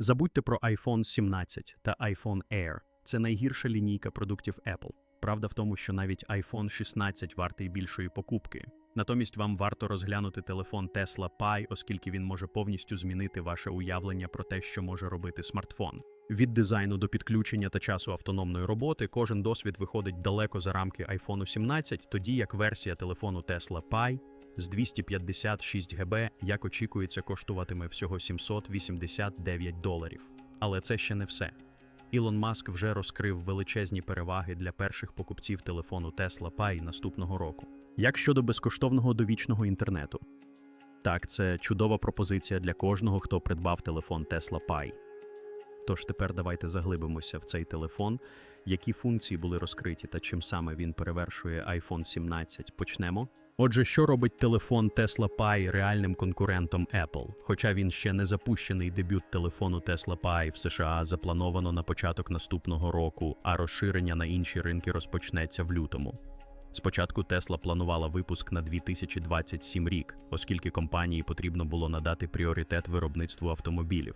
Забудьте про iPhone 17 та iPhone Air. Це найгірша лінійка продуктів Apple. Правда в тому, що навіть iPhone 16 вартий більшої покупки. Натомість вам варто розглянути телефон Tesla Pi, оскільки він може повністю змінити ваше уявлення про те, що може робити смартфон. Від дизайну до підключення та часу автономної роботи кожен досвід виходить далеко за рамки iPhone 17, тоді як версія телефону Tesla Pi з 256 ГБ, як очікується, коштуватиме всього 789 доларів. Але це ще не все. Ілон Маск вже розкрив величезні переваги для перших покупців телефону Tesla Pi наступного року. Як щодо безкоштовного довічного інтернету? Так, це чудова пропозиція для кожного, хто придбав телефон Tesla Pi. Тож тепер давайте заглибимося в цей телефон, які функції були розкриті та чим саме він перевершує iPhone 17. Почнемо. Отже, що робить телефон Tesla Pi реальним конкурентом Apple? Хоча він ще не запущений дебют телефону Tesla Pi в США заплановано на початок наступного року, а розширення на інші ринки розпочнеться в лютому. Спочатку Tesla планувала випуск на 2027 рік, оскільки компанії потрібно було надати пріоритет виробництву автомобілів.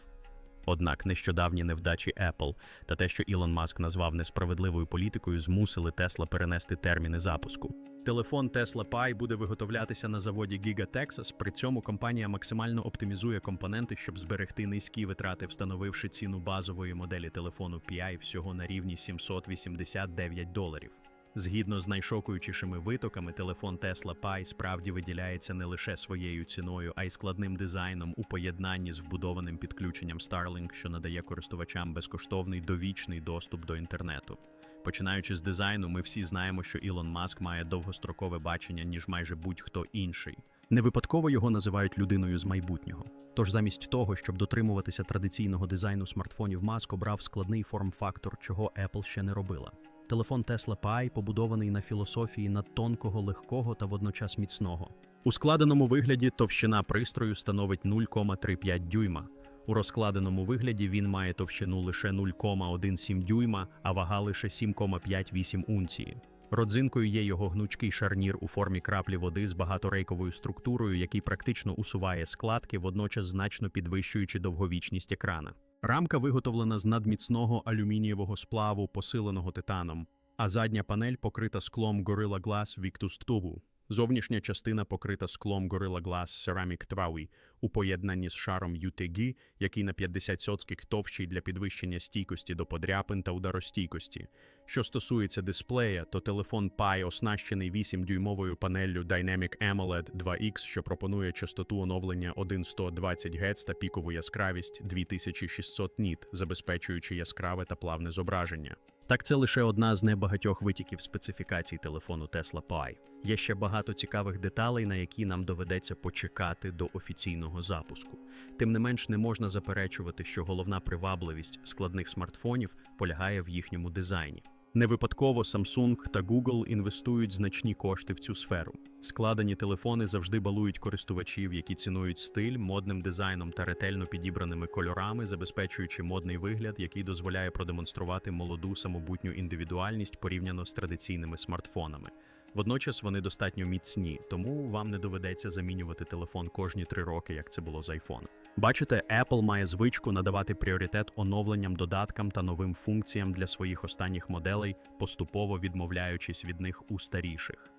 Однак нещодавні невдачі Apple та те, що Ілон Маск назвав несправедливою політикою, змусили Tesla перенести терміни запуску. Телефон Tesla Pi буде виготовлятися на заводі Giga Texas, При цьому компанія максимально оптимізує компоненти, щоб зберегти низькі витрати, встановивши ціну базової моделі телефону PI всього на рівні 789 доларів. Згідно з найшокуючішими витоками, телефон Tesla Pi справді виділяється не лише своєю ціною, а й складним дизайном у поєднанні з вбудованим підключенням Starlink, що надає користувачам безкоштовний довічний доступ до інтернету. Починаючи з дизайну, ми всі знаємо, що Ілон Маск має довгострокове бачення, ніж майже будь-хто інший. Не випадково його називають людиною з майбутнього. Тож замість того, щоб дотримуватися традиційного дизайну смартфонів, Маск обрав складний форм-фактор, чого Apple ще не робила. Телефон Tesla Pi побудований на філософії надтонкого, легкого та водночас міцного. У складеному вигляді товщина пристрою становить 0,35 дюйма. У розкладеному вигляді він має товщину лише 0,17 дюйма, а вага лише 7,58 унції. Родзинкою є його гнучкий шарнір у формі краплі води з багаторейковою структурою, який практично усуває складки, водночас значно підвищуючи довговічність екрана. Рамка виготовлена з надміцного алюмінієвого сплаву, посиленого титаном, а задня панель покрита склом Gorilla Glass Victus Tubu. Зовнішня частина покрита склом Gorilla Glass Ceramic Traui у поєднанні з шаром UTG, який на 50% товщий для підвищення стійкості до подряпин та ударостійкості. Що стосується дисплея, то телефон Pi оснащений 8-дюймовою панеллю Dynamic AMOLED 2X, що пропонує частоту оновлення 1120 Гц та пікову яскравість 2600 ніт, забезпечуючи яскраве та плавне зображення. Так, це лише одна з небагатьох витіків специфікацій телефону Tesla Pi. Є ще багато цікавих деталей, на які нам доведеться почекати до офіційного запуску. Тим не менш, не можна заперечувати, що головна привабливість складних смартфонів полягає в їхньому дизайні. Не випадково Samsung та Google інвестують значні кошти в цю сферу. Складені телефони завжди балують користувачів, які цінують стиль, модним дизайном та ретельно підібраними кольорами, забезпечуючи модний вигляд, який дозволяє продемонструвати молоду самобутню індивідуальність порівняно з традиційними смартфонами. Водночас вони достатньо міцні, тому вам не доведеться замінювати телефон кожні три роки, як це було з iPhone. Бачите, Apple має звичку надавати пріоритет оновленням, додаткам та новим функціям для своїх останніх моделей, поступово відмовляючись від них у старіших.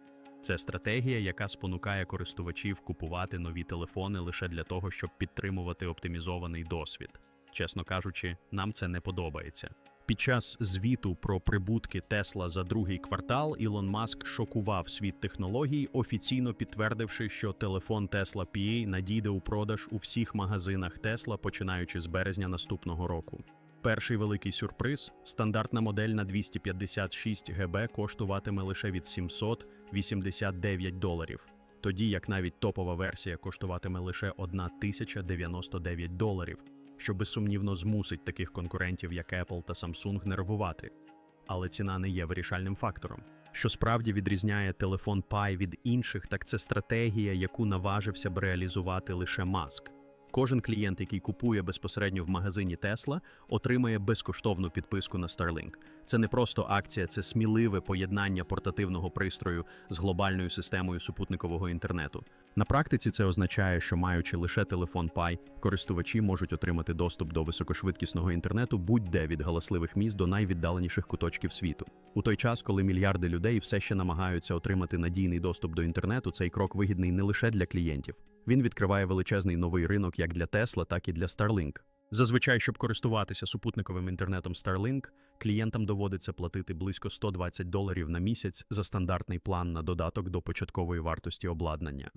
Це стратегія, яка спонукає користувачів купувати нові телефони лише для того, щоб підтримувати оптимізований досвід. Чесно кажучи, нам це не подобається. Під час звіту про прибутки Тесла за другий квартал Ілон Маск шокував світ технологій, офіційно підтвердивши, що телефон Tesla PA надійде у продаж у всіх магазинах Тесла, починаючи з березня наступного року. Перший великий сюрприз стандартна модель на 256 ГБ коштуватиме лише від 789 доларів, тоді як навіть топова версія коштуватиме лише 1099 доларів що безсумнівно змусить таких конкурентів, як Apple та Samsung, нервувати. Але ціна не є вирішальним фактором. Що справді відрізняє телефон Pi від інших, так це стратегія, яку наважився б реалізувати лише Маск. Кожен клієнт, який купує безпосередньо в магазині Tesla, отримає безкоштовну підписку на Starlink. Це не просто акція, це сміливе поєднання портативного пристрою з глобальною системою супутникового інтернету. На практиці це означає, що маючи лише телефон Pi, користувачі можуть отримати доступ до високошвидкісного інтернету будь-де від галасливих міст до найвіддаленіших куточків світу. У той час, коли мільярди людей все ще намагаються отримати надійний доступ до інтернету, цей крок вигідний не лише для клієнтів. Він відкриває величезний новий ринок як для Tesla, так і для Starlink. Зазвичай, щоб користуватися супутниковим інтернетом Starlink, клієнтам доводиться платити близько 120 доларів на місяць за стандартний план на додаток до початкової вартості обладнання.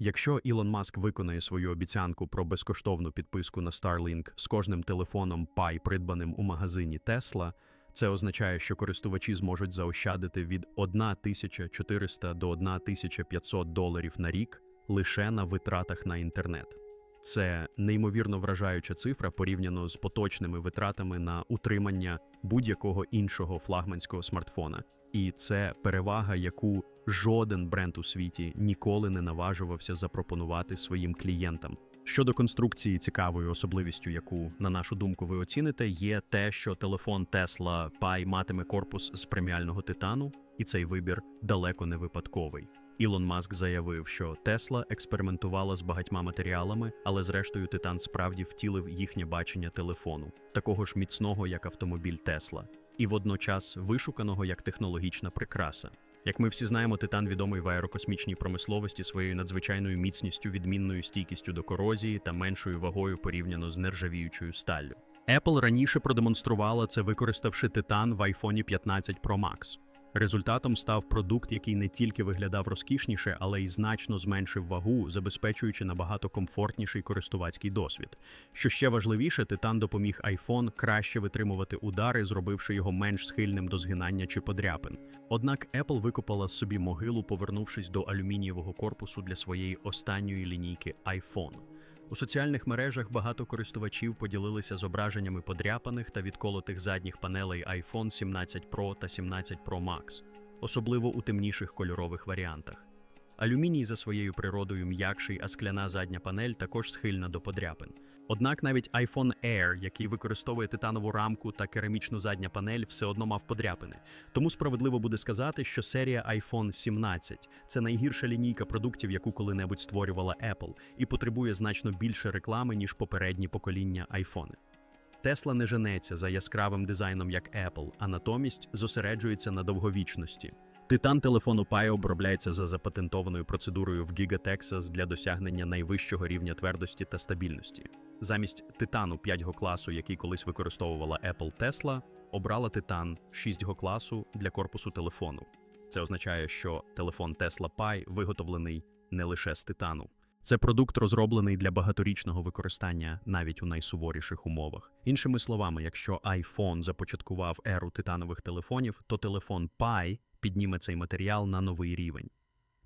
Якщо Ілон Маск виконає свою обіцянку про безкоштовну підписку на Starlink з кожним телефоном Pi, придбаним у магазині Tesla, це означає, що користувачі зможуть заощадити від 1400 до 1500 доларів на рік лише на витратах на інтернет. Це неймовірно вражаюча цифра порівняно з поточними витратами на утримання будь-якого іншого флагманського смартфона. І це перевага, яку жоден бренд у світі ніколи не наважувався запропонувати своїм клієнтам. Щодо конструкції, цікавою особливістю, яку, на нашу думку, ви оціните, є те, що телефон Tesla Pi матиме корпус з преміального титану, і цей вибір далеко не випадковий. Ілон Маск заявив, що Тесла експериментувала з багатьма матеріалами, але зрештою Титан справді втілив їхнє бачення телефону, такого ж міцного, як автомобіль Тесла, і водночас вишуканого як технологічна прикраса. Як ми всі знаємо, Титан відомий в аерокосмічній промисловості своєю надзвичайною міцністю, відмінною стійкістю до корозії та меншою вагою порівняно з нержавіючою сталлю. Apple раніше продемонструвала це, використавши Титан в iPhone 15 Pro Max. Результатом став продукт, який не тільки виглядав розкішніше, але й значно зменшив вагу, забезпечуючи набагато комфортніший користувацький досвід. Що ще важливіше, титан допоміг iPhone краще витримувати удари, зробивши його менш схильним до згинання чи подряпин. Однак Apple викопала собі могилу, повернувшись до алюмінієвого корпусу для своєї останньої лінійки iPhone. У соціальних мережах багато користувачів поділилися зображеннями подряпаних та відколотих задніх панелей iPhone 17 Pro та 17 Pro Max, особливо у темніших кольорових варіантах. Алюміній за своєю природою м'якший, а скляна задня панель також схильна до подряпин. Однак навіть iPhone Air, який використовує титанову рамку та керамічну задня панель, все одно мав подряпини. Тому справедливо буде сказати, що серія iPhone 17 це найгірша лінійка продуктів, яку коли-небудь створювала Apple, і потребує значно більше реклами, ніж попередні покоління iPhone. Тесла не женеться за яскравим дизайном як Apple, а натомість зосереджується на довговічності. Титан телефону Pi обробляється за запатентованою процедурою в Giga Texas для досягнення найвищого рівня твердості та стабільності. Замість титану 5 го класу, який колись використовувала Apple Tesla, обрала титан 6 го класу для корпусу телефону. Це означає, що телефон Tesla Pi виготовлений не лише з титану. Це продукт розроблений для багаторічного використання навіть у найсуворіших умовах. Іншими словами, якщо iPhone започаткував еру титанових телефонів, то телефон Pi підніме цей матеріал на новий рівень.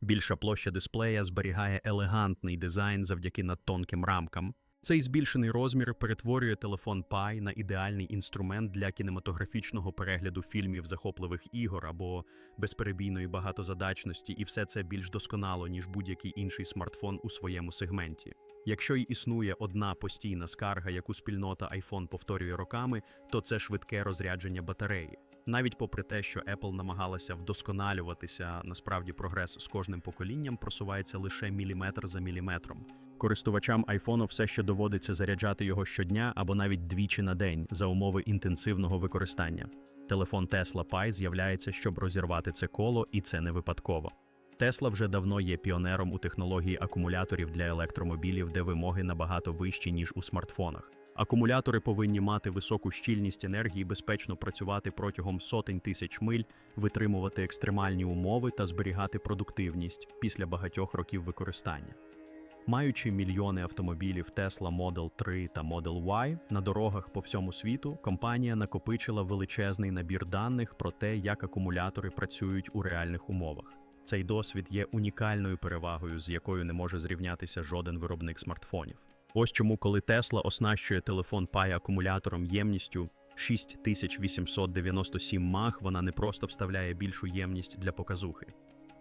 Більша площа дисплея зберігає елегантний дизайн завдяки надтонким рамкам. Цей збільшений розмір перетворює телефон Pi на ідеальний інструмент для кінематографічного перегляду фільмів захопливих ігор або безперебійної багатозадачності, і все це більш досконало, ніж будь-який інший смартфон у своєму сегменті. Якщо й існує одна постійна скарга, яку спільнота iPhone повторює роками, то це швидке розрядження батареї. Навіть попри те, що Apple намагалася вдосконалюватися, насправді прогрес з кожним поколінням просувається лише міліметр за міліметром. Користувачам iPhone все ще доводиться заряджати його щодня або навіть двічі на день за умови інтенсивного використання. Телефон Tesla Pi з'являється, щоб розірвати це коло, і це не випадково. Tesla вже давно є піонером у технології акумуляторів для електромобілів, де вимоги набагато вищі ніж у смартфонах. Акумулятори повинні мати високу щільність енергії, безпечно працювати протягом сотень тисяч миль, витримувати екстремальні умови та зберігати продуктивність після багатьох років використання. Маючи мільйони автомобілів Tesla Model 3 та Model Y на дорогах по всьому світу, компанія накопичила величезний набір даних про те, як акумулятори працюють у реальних умовах. Цей досвід є унікальною перевагою, з якою не може зрівнятися жоден виробник смартфонів. Ось чому, коли Tesla оснащує телефон Pi акумулятором ємністю 6897 мах, вона не просто вставляє більшу ємність для показухи.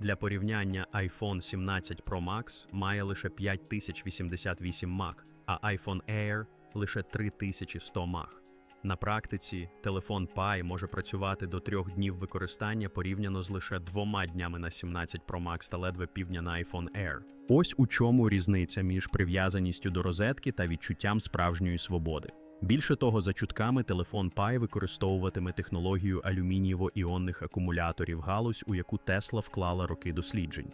Для порівняння iPhone 17 Pro Max має лише 5088 мах, а iPhone Air лише 3100 мах. На практиці телефон Pi може працювати до трьох днів використання порівняно з лише двома днями на 17 Pro Max та ледве півдня на iPhone Air. Ось у чому різниця між прив'язаністю до розетки та відчуттям справжньої свободи. Більше того, за чутками телефон Pi використовуватиме технологію алюмінієво-іонних акумуляторів галузь, у яку Тесла вклала роки досліджень.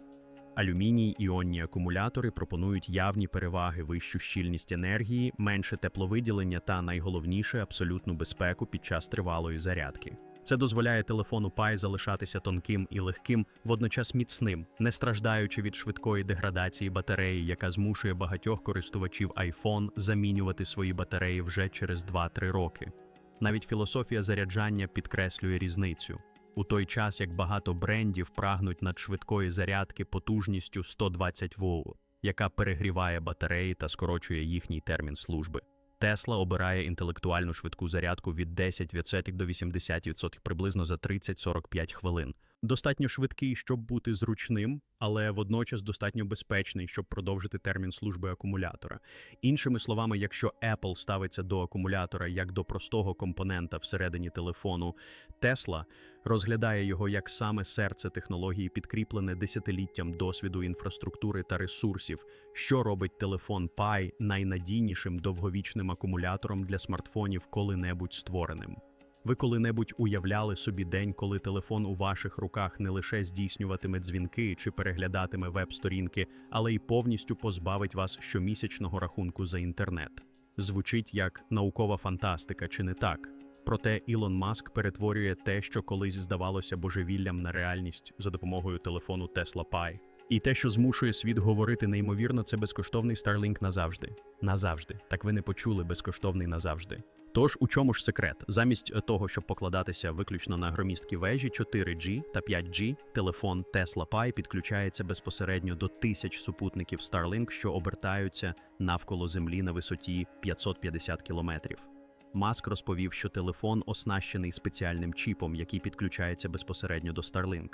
Алюміній іонні акумулятори пропонують явні переваги, вищу щільність енергії, менше тепловиділення та найголовніше абсолютну безпеку під час тривалої зарядки. Це дозволяє телефону Pi залишатися тонким і легким, водночас міцним, не страждаючи від швидкої деградації батареї, яка змушує багатьох користувачів iPhone замінювати свої батареї вже через 2-3 роки. Навіть філософія заряджання підкреслює різницю. У той час як багато брендів прагнуть надшвидкої зарядки потужністю 120 вольт, яка перегріває батареї та скорочує їхній термін служби. Тесла обирає інтелектуальну швидку зарядку від 10% до 80% приблизно за 30-45 хвилин. Достатньо швидкий, щоб бути зручним, але водночас достатньо безпечний, щоб продовжити термін служби акумулятора. Іншими словами, якщо Apple ставиться до акумулятора як до простого компонента всередині телефону, Tesla розглядає його як саме серце технології, підкріплене десятиліттям досвіду інфраструктури та ресурсів, що робить телефон Pi найнадійнішим довговічним акумулятором для смартфонів коли-небудь створеним. Ви коли-небудь уявляли собі день, коли телефон у ваших руках не лише здійснюватиме дзвінки чи переглядатиме веб-сторінки, але й повністю позбавить вас щомісячного рахунку за інтернет. Звучить як наукова фантастика, чи не так? Проте Ілон Маск перетворює те, що колись здавалося божевіллям на реальність за допомогою телефону Tesla Pi. І те, що змушує світ говорити неймовірно, це безкоштовний Starlink назавжди. Назавжди. Так ви не почули безкоштовний назавжди. Тож у чому ж секрет? Замість того, щоб покладатися виключно на громісткі вежі 4G та 5G, телефон Tesla Pi підключається безпосередньо до тисяч супутників Starlink, що обертаються навколо землі на висоті 550 кілометрів. Маск розповів, що телефон оснащений спеціальним чіпом, який підключається безпосередньо до Starlink.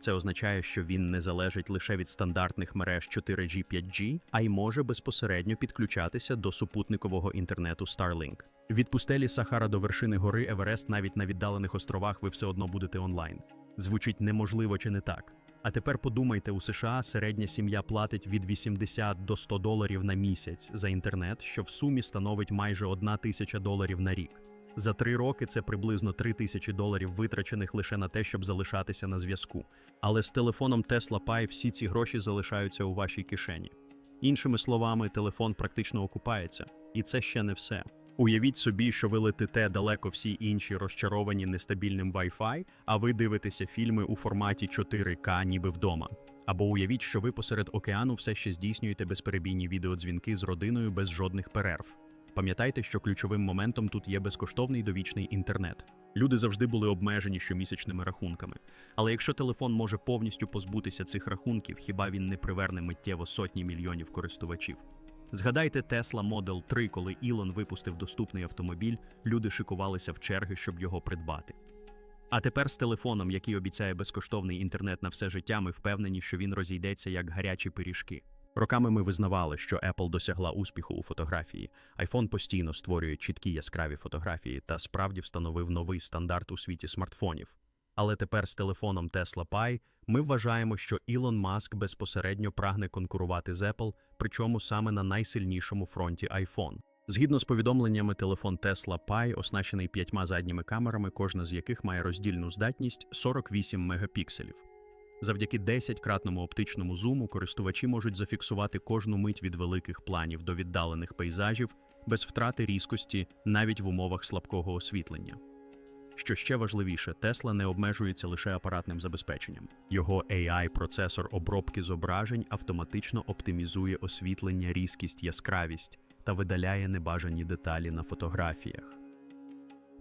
Це означає, що він не залежить лише від стандартних мереж 4G 5G, а й може безпосередньо підключатися до супутникового інтернету Starlink. Від пустелі Сахара до вершини гори Еверест, навіть на віддалених островах, ви все одно будете онлайн. Звучить неможливо чи не так. А тепер подумайте, у США середня сім'я платить від 80 до 100 доларів на місяць за інтернет, що в сумі становить майже 1 тисяча доларів на рік. За три роки це приблизно 3 тисячі доларів, витрачених лише на те, щоб залишатися на зв'язку. Але з телефоном Tesla Pi всі ці гроші залишаються у вашій кишені. Іншими словами, телефон практично окупається, і це ще не все. Уявіть собі, що ви летите далеко всі інші розчаровані нестабільним Wi-Fi, а ви дивитеся фільми у форматі 4К, ніби вдома. Або уявіть, що ви посеред океану все ще здійснюєте безперебійні відеодзвінки з родиною без жодних перерв. Пам'ятайте, що ключовим моментом тут є безкоштовний довічний інтернет. Люди завжди були обмежені щомісячними рахунками. Але якщо телефон може повністю позбутися цих рахунків, хіба він не приверне миттєво сотні мільйонів користувачів? Згадайте Tesla Model 3, коли Ілон випустив доступний автомобіль, люди шикувалися в черги, щоб його придбати. А тепер з телефоном, який обіцяє безкоштовний інтернет на все життя, ми впевнені, що він розійдеться як гарячі пиріжки. Роками ми визнавали, що Apple досягла успіху у фотографії. iPhone постійно створює чіткі яскраві фотографії та справді встановив новий стандарт у світі смартфонів. Але тепер з телефоном Tesla Pi ми вважаємо, що Ілон Маск безпосередньо прагне конкурувати з Apple, причому саме на найсильнішому фронті iPhone. Згідно з повідомленнями, телефон Tesla Pi оснащений п'ятьма задніми камерами, кожна з яких має роздільну здатність 48 мегапікселів. Завдяки 10-кратному оптичному зуму користувачі можуть зафіксувати кожну мить від великих планів до віддалених пейзажів без втрати різкості навіть в умовах слабкого освітлення. Що ще важливіше, Tesla не обмежується лише апаратним забезпеченням. Його AI-процесор обробки зображень автоматично оптимізує освітлення, різкість, яскравість та видаляє небажані деталі на фотографіях.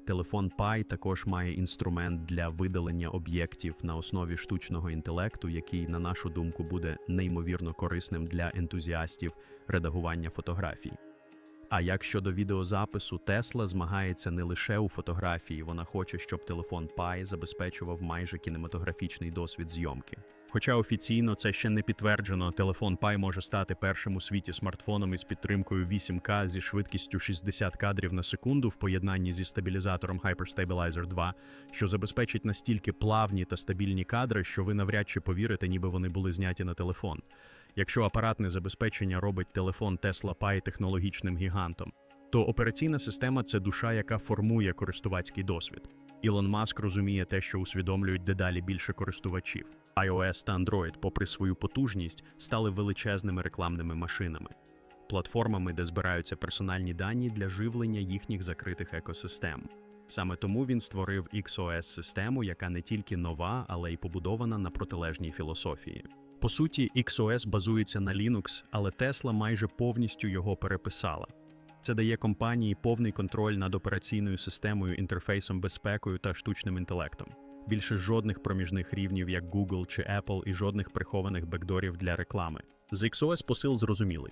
Телефон Pi також має інструмент для видалення об'єктів на основі штучного інтелекту, який, на нашу думку, буде неймовірно корисним для ентузіастів редагування фотографій. А як щодо відеозапису, Tesla змагається не лише у фотографії, вона хоче, щоб телефон Pi забезпечував майже кінематографічний досвід зйомки. Хоча офіційно це ще не підтверджено, телефон Pi може стати першим у світі смартфоном із підтримкою 8К зі швидкістю 60 кадрів на секунду в поєднанні зі стабілізатором HyperStabilizer 2, що забезпечить настільки плавні та стабільні кадри, що ви навряд чи повірите, ніби вони були зняті на телефон. Якщо апаратне забезпечення робить телефон Tesla Pi технологічним гігантом, то операційна система це душа, яка формує користувацький досвід. Ілон Маск розуміє те, що усвідомлюють дедалі більше користувачів. iOS та Android, попри свою потужність, стали величезними рекламними машинами, платформами, де збираються персональні дані для живлення їхніх закритих екосистем. Саме тому він створив XOS-систему, яка не тільки нова, але й побудована на протилежній філософії. По суті, XOS базується на Linux, але Tesla майже повністю його переписала. Це дає компанії повний контроль над операційною системою, інтерфейсом, безпекою та штучним інтелектом. Більше жодних проміжних рівнів, як Google чи Apple, і жодних прихованих бекдорів для реклами. З XOS посил зрозумілий.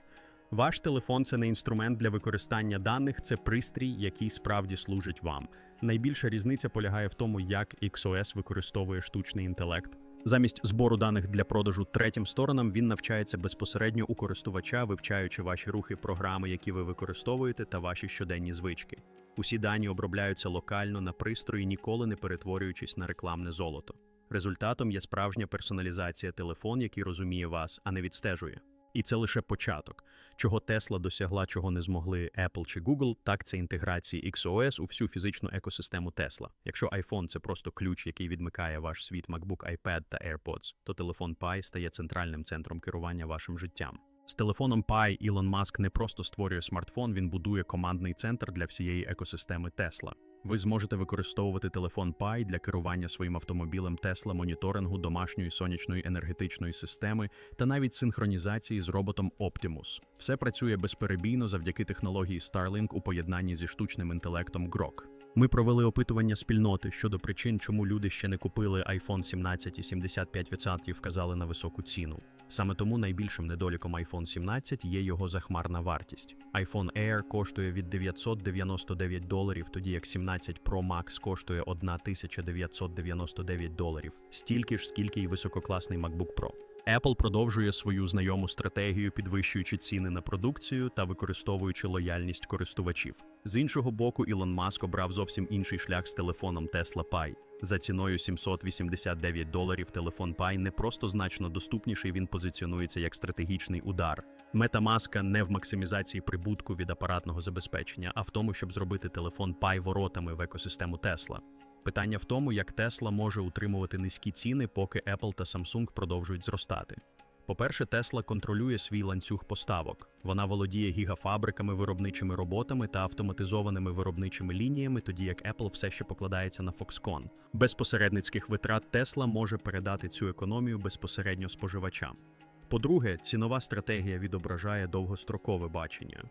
Ваш телефон це не інструмент для використання даних, це пристрій, який справді служить вам. Найбільша різниця полягає в тому, як XOS використовує штучний інтелект. Замість збору даних для продажу третім сторонам він навчається безпосередньо у користувача, вивчаючи ваші рухи, програми, які ви використовуєте, та ваші щоденні звички. Усі дані обробляються локально на пристрої, ніколи не перетворюючись на рекламне золото. Результатом є справжня персоналізація телефон, який розуміє вас, а не відстежує. І це лише початок. Чого Tesla досягла, чого не змогли Apple чи Google, так це інтеграції XOS у всю фізичну екосистему Tesla. Якщо iPhone – це просто ключ, який відмикає ваш світ MacBook, iPad та AirPods, то телефон Pi стає центральним центром керування вашим життям. З телефоном Pi Ілон Маск не просто створює смартфон, він будує командний центр для всієї екосистеми Tesla. Ви зможете використовувати телефон Pi для керування своїм автомобілем Tesla, моніторингу домашньої сонячної енергетичної системи та навіть синхронізації з роботом Optimus. Все працює безперебійно завдяки технології Starlink у поєднанні зі штучним інтелектом Grok. Ми провели опитування спільноти щодо причин, чому люди ще не купили iPhone 17 і 75% вказали на високу ціну. Саме тому найбільшим недоліком iPhone 17 є його захмарна вартість. iPhone Air коштує від 999 доларів, тоді як 17 Pro Max коштує 1999 доларів, стільки ж, скільки й висококласний MacBook Pro. Apple продовжує свою знайому стратегію, підвищуючи ціни на продукцію та використовуючи лояльність користувачів. З іншого боку, Ілон Маск обрав зовсім інший шлях з телефоном Tesla Pi. За ціною 789 доларів телефон Pi не просто значно доступніший, він позиціонується як стратегічний удар. Мета маска не в максимізації прибутку від апаратного забезпечення, а в тому, щоб зробити телефон Pi воротами в екосистему Tesla. Питання в тому, як Tesla може утримувати низькі ціни, поки Apple та Samsung продовжують зростати. По-перше, Tesla контролює свій ланцюг поставок. Вона володіє гігафабриками, виробничими роботами та автоматизованими виробничими лініями, тоді як Apple все ще покладається на Foxconn. Без посередницьких витрат Tesla може передати цю економію безпосередньо споживачам. По-друге, цінова стратегія відображає довгострокове бачення.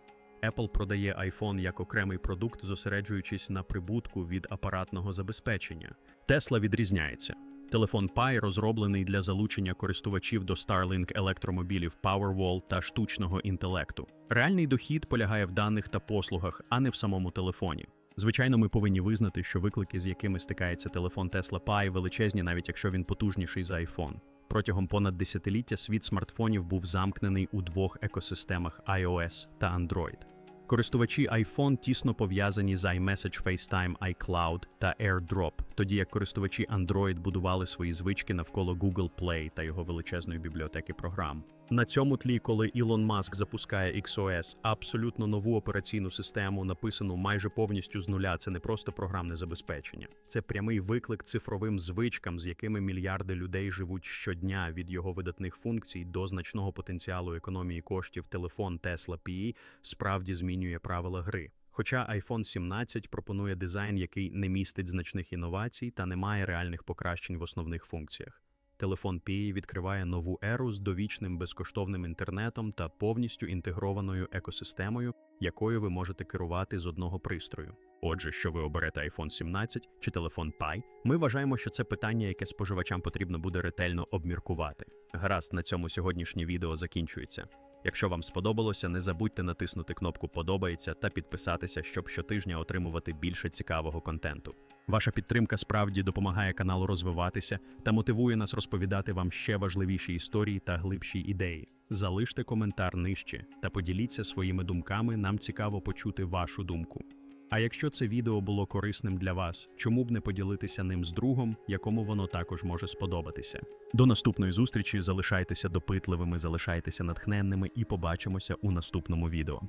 Apple продає iPhone як окремий продукт, зосереджуючись на прибутку від апаратного забезпечення. Tesla відрізняється. Телефон Pi розроблений для залучення користувачів до Starlink електромобілів Powerwall та штучного інтелекту. Реальний дохід полягає в даних та послугах, а не в самому телефоні. Звичайно, ми повинні визнати, що виклики, з якими стикається телефон Tesla Pi, величезні, навіть якщо він потужніший за iPhone. Протягом понад десятиліття світ смартфонів був замкнений у двох екосистемах iOS та Android. Користувачі iPhone тісно пов'язані з iMessage, FaceTime, iCloud та AirDrop, тоді як користувачі Android будували свої звички навколо Google Play та його величезної бібліотеки програм. На цьому тлі, коли Ілон Маск запускає XOS, абсолютно нову операційну систему, написану майже повністю з нуля, це не просто програмне забезпечення, це прямий виклик цифровим звичкам, з якими мільярди людей живуть щодня від його видатних функцій до значного потенціалу економії коштів. Телефон Tesla PE справді змінює правила гри. Хоча iPhone 17 пропонує дизайн, який не містить значних інновацій та не має реальних покращень в основних функціях. Телефон Пії відкриває нову еру з довічним безкоштовним інтернетом та повністю інтегрованою екосистемою, якою ви можете керувати з одного пристрою. Отже, що ви оберете iPhone 17 чи телефон Pi, ми вважаємо, що це питання, яке споживачам потрібно буде ретельно обміркувати. Гаразд, на цьому сьогоднішнє відео закінчується. Якщо вам сподобалося, не забудьте натиснути кнопку Подобається та підписатися, щоб щотижня отримувати більше цікавого контенту. Ваша підтримка справді допомагає каналу розвиватися та мотивує нас розповідати вам ще важливіші історії та глибші ідеї. Залиште коментар нижче та поділіться своїми думками. Нам цікаво почути вашу думку. А якщо це відео було корисним для вас, чому б не поділитися ним з другом, якому воно також може сподобатися? До наступної зустрічі залишайтеся допитливими, залишайтеся натхненними і побачимося у наступному відео.